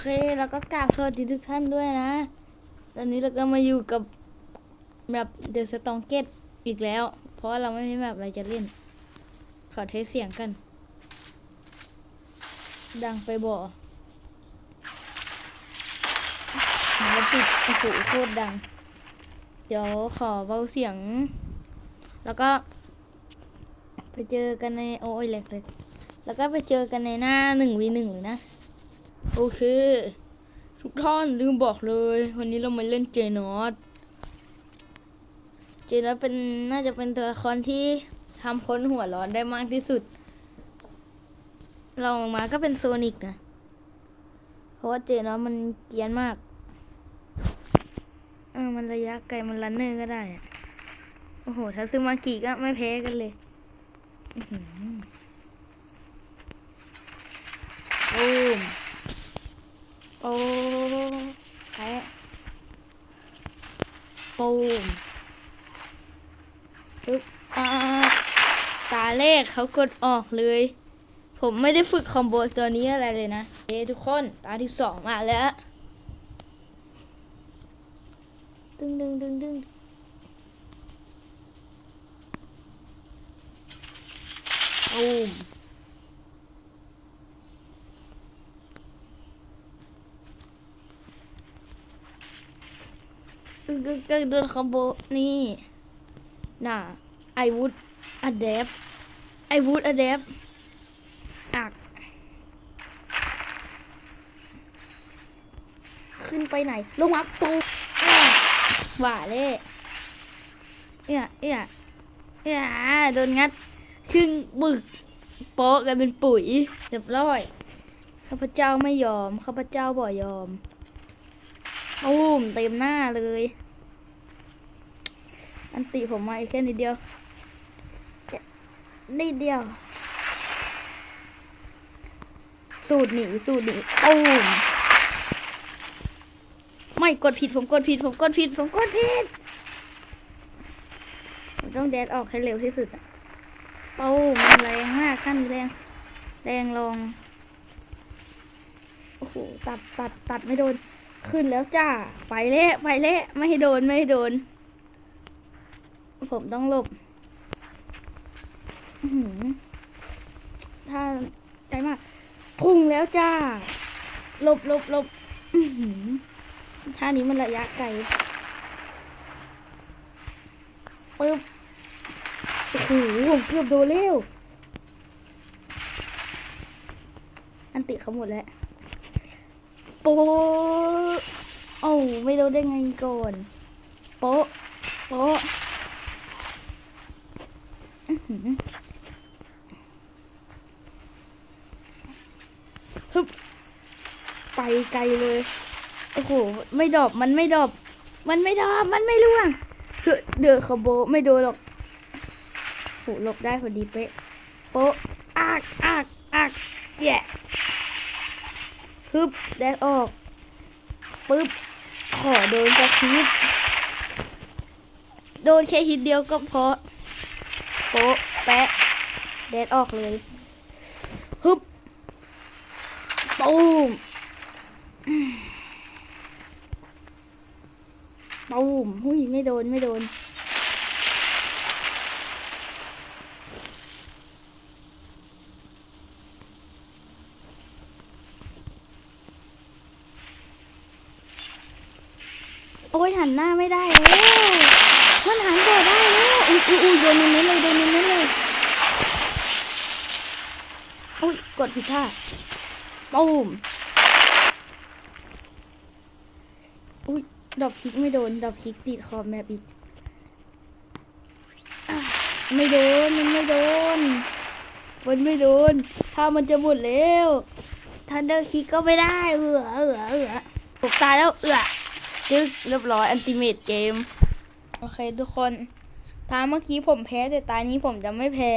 โอเคแล้วก็กราบสวัสดีทุกท่านด้วยนะ ตอนนี้เราก็มาอยู่กับแบบเดอะสตองเกตอีกแล้ว เพราะเราไม่มีแบบอะไรจะเล่น ขอเทสเสียงกัน ดังไปบ่แล้วปิดโอ้โหโคตรดัง เดี๋ยวขอเบาเสียง แล้วก็ ไปเจอกันในโอ้ยเล็กเลย แล้วก็ไปเจอกันในหน้าหนึ่งวีหนึ่งเลยนะ โอเค ทุกท่านลืมบอกเลย วันนี้เรามาเล่นเจนอตเจนอตเป็นน่าจะเป็นตัวละครที่ทำคนหัวร้อนได้มากที่สุดลองมาก็เป็นโซนิกนะ เพราะว่าเจนอตมันเกียนมากเออมันระยะไกลมันรันเนอร์ก็ได้อะโอ้โหถ้าซึมากิก็ไม่แพ้กันเลยอื้อหือบูม โอ้แพ้ปูมปึ๊บอ่าตาเลขเขากดออกเลย ผมไม่ได้ฝึกคอมโบตัวนี้อะไรเลยนะเอ้ทุกคนตาที่สองมาแล้ว ดึงดึงดึงดึงปูม ก็ก็โดนคอมโบนี่น่ะ I would adapt I would adapt อัก ขึ้นไปไหน ลงมาปูหว่าเล่เอี่ยเอี่ยเอี่ยโดนงัด ชึ่งบึก โป๊ะกันเป็นปุ๋ยเรียบร้อย ข้าพเจ้าไม่ยอม ข้าพเจ้าบ่ยอมตูมเต็มหน้าเลย อันติผมมาอีกแค่นิดเดียวแค่นิดเดียว สูตรหนีสูตรหนีตูมไม่กดผิดผมกดผิดผมกดผิดผมกดผิดผมต้องแดดออกให้เร็วที่สุดโอะตูมมันแรงมากขั้นแรงแรงลงโอ้โหตัดตัดตัดไม่โดน ขึ้นแล้วจ้า ไปเละไปเละไม่ให้โดนไม่ให้โดน ผมต้องหลบหืถ้าใจมาก พุ่งแล้วจ้า หลบหลบหลบอื้อหือท่านี้มันระยะไกลปึ๊บโอ้โหผมเกือบโดนเร็ว อันติเขาหมดแล้วโป๊ะเอ้าไม่รู้ได้ไงก่อน โป๊ะ โป๊ะ ฮึบไปไกลเลย โอ้โห ไม่ดอบมันไม่ดอบ มันไม่ดอบมันไม่ล่วงคือเดือดขโบไม่โดนหรอกโหหลบได้พอดีเป๊ะ โป๊ะอากอากอากแย่ฮึบแดกออก ปึ๊บ ขอโดนสักฮิตโดนแค่ฮิตเดียวก็พอ โป๊ะแปะแดดออกเลยฮึบตูมตูมหุยไม่โดนไม่โดนโอ้ยหันหน้าไม่ได้แล้วมันหันตัวได้แล้ว อุ้ยอุ้ยโดนเน้เลยโดนเน้เลยอุ้ยกดผิดท่าตูมอุ้ยดอกคลิกไม่โดนดอกคลิกติดขอบแมปอีกไม่โดนมันไม่โดนมันไม่โดน ถ้ามันจะหมดแล้วทันเดอร์คิกก็ไม่ได้ เออเออเออตกตายแล้วเออจึ๊กเรียบร้อยอันติเมตเกม โอเคทุกคน ตาเมื่อกี้ผมแพ้แต่ตานี้ผมจะไม่แพ้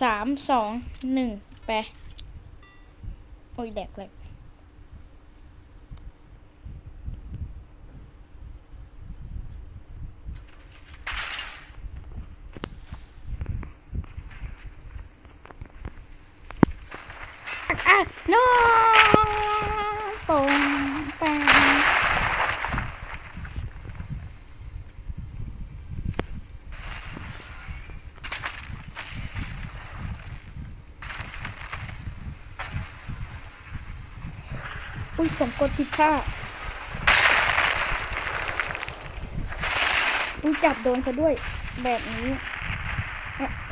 สามสองหนึ่งไปโอ้ยแดกเลยอะ no อุ้ยผมกดผิดท่าอุ้ยจับโดนซะด้วยแบบนี้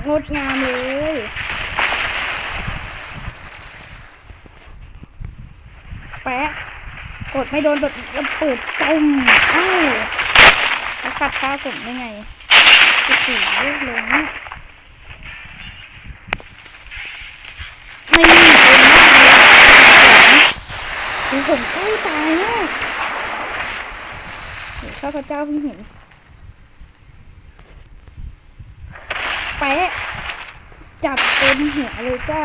งดงามเลยแปะกดไม่โดนแบบเปิดตุ้มอ้าวแล้วขัดข้าวผมได้ไงโอ้โหเลือดลงไม่มีเป็นมากเลยคือ ผมใกล้ตายมากเดี๋ยวข้าพเจ้าเพิ่งเห็นแปะจับเต็มหัวเลยจ้า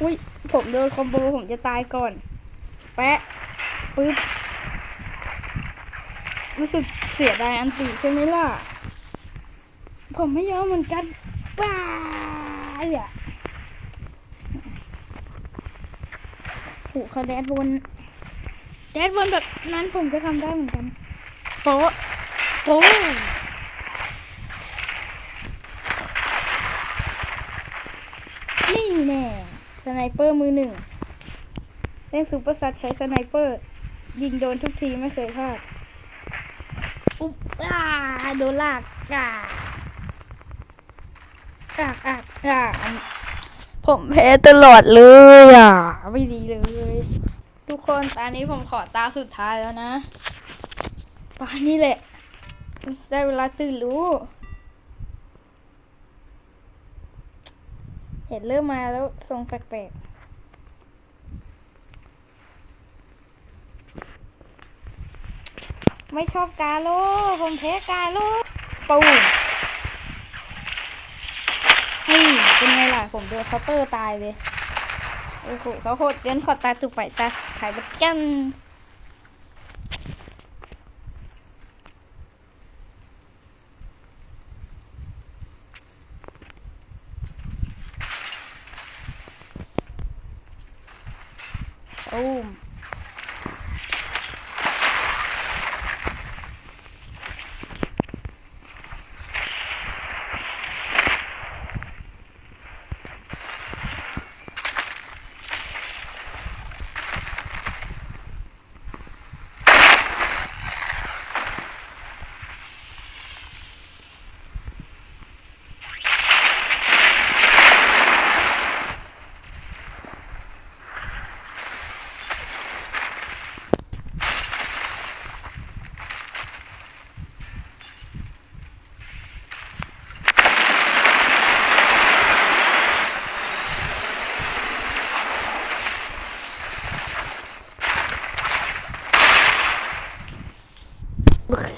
อุ้ย ผมโดนคอมโบผมจะตายก่อน แปะปึ๊บ รู้สึกเสียดายอันติใช่ไหมล่ะ ผมไม่ยอมเหมือนกันบ้าอะ โหเขาแดดบนแดดบนแบบนั้นผมก็ทำได้เหมือนกันโป๊ะโป๊ะนี่แน่สไนเปอร์มือหนึ่งเล่นซูเปอร์ซัดใช้สไนเปอร์ ยิงโดนทุกทีไม่เคยพลาดอุ๊บอ่าโดนลากอ่าอ่าอ่าอ่าอัน ผมแพ้ตลอดเลยอะ ไม่ดีเลย ทุกคนตอนนี้ผมขอตาสุดท้ายแล้วนะตอนนี้แหละ ได้เวลาตื่นรู้ เห็นเริ่มมาแล้วทรงแปลกๆ ไม่ชอบกาโลผมแพ้กาโลปูนี่เป็นไงล่ะ ผม โดนเคาน์เตอร์ตายเลย โอ้โหเขาโหดเดินขอตาสุกไปตาขายบัตกันโอ้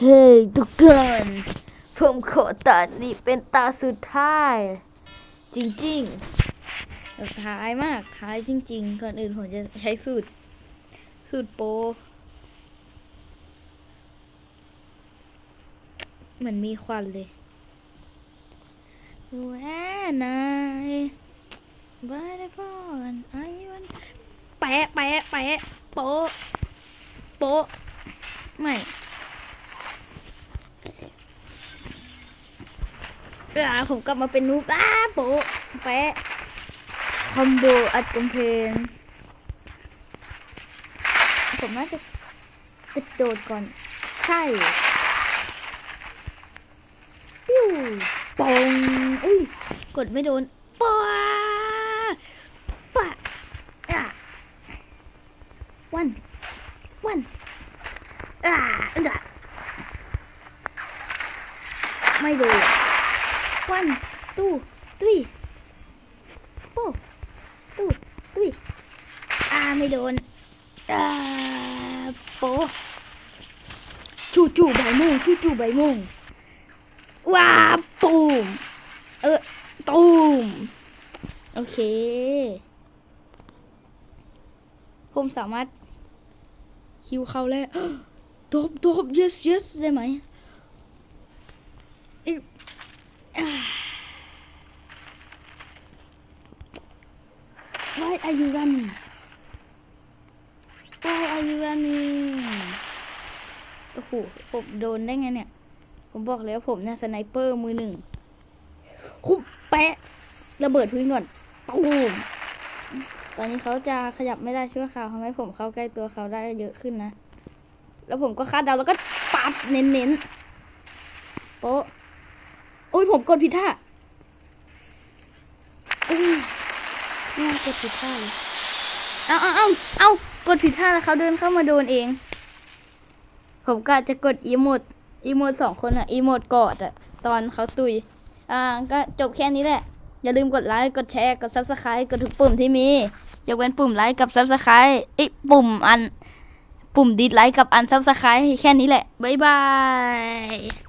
เคทุกคนผมขอตัดนี่เป็นตาสุดท้าย จริงๆสุดท้ายมากท้ายจริง ๆ ก่อนอื่นผมจะใช้สูตร สูตรโป เหมือนมีควันเลยแหวนายบายได้พ่อนไอ้วันแปะแปะแปะโปโปไม่ ออผมกลับมาเป็นนูบอ้าโปะแปะคอมโบอัดกำเพงผมน่าจะกระโดดก่อน ใช่ปิ้วปองอุ้ย กดไม่โดนปอยะอะวัน วันอ่าอึดะไม่โดน one two three four two three อ่าไม่โดนอ่าโปะจู่จู่ใบโมงจู่จู่ใบโมงว้าปูมเออตูมโอเค ผมสามารถคิวเขาแล้วตบตบ yes yes ได้ไหม Why are you running? Why are you running? โอ้โหผมโดนได้ไงเนี่ย ผมบอกแล้วผมเนี่ยสไนเปอร์มือหนึ่งคุบแปะระเบิดพื้นก่อนตูมตอนนี้เขาจะขยับไม่ได้ชั่วคราวทำให้ผมเข้าใกล้ตัวเขาได้เยอะขึ้นนะ แล้วผมก็คาดเดาแล้วก็ปัดเน้นๆโป๊ะโอ้ยผมกดผิดท่าอุ้ยน่ากดผิดท่าเลยเอาเอาเอาเอา กดผิดท่าแล้วเขาเดินเข้ามาโดนเอง ผมก็จะกดอีโมดอีโมดสองคนอะอีโมดกอดอะตอนเขาตุย อ่า ก็จบแค่นี้แหละ อย่าลืมกดไลค์ กดแชร์ กด subscribe กดทุกปุ่มที่มี ยกเว้นปุ่มไลค์กับ subscribe อีปุ่มอัน ปุ่มดิสไลค์กับอัน subscribe แค่นี้แหละ บ๊ายบาย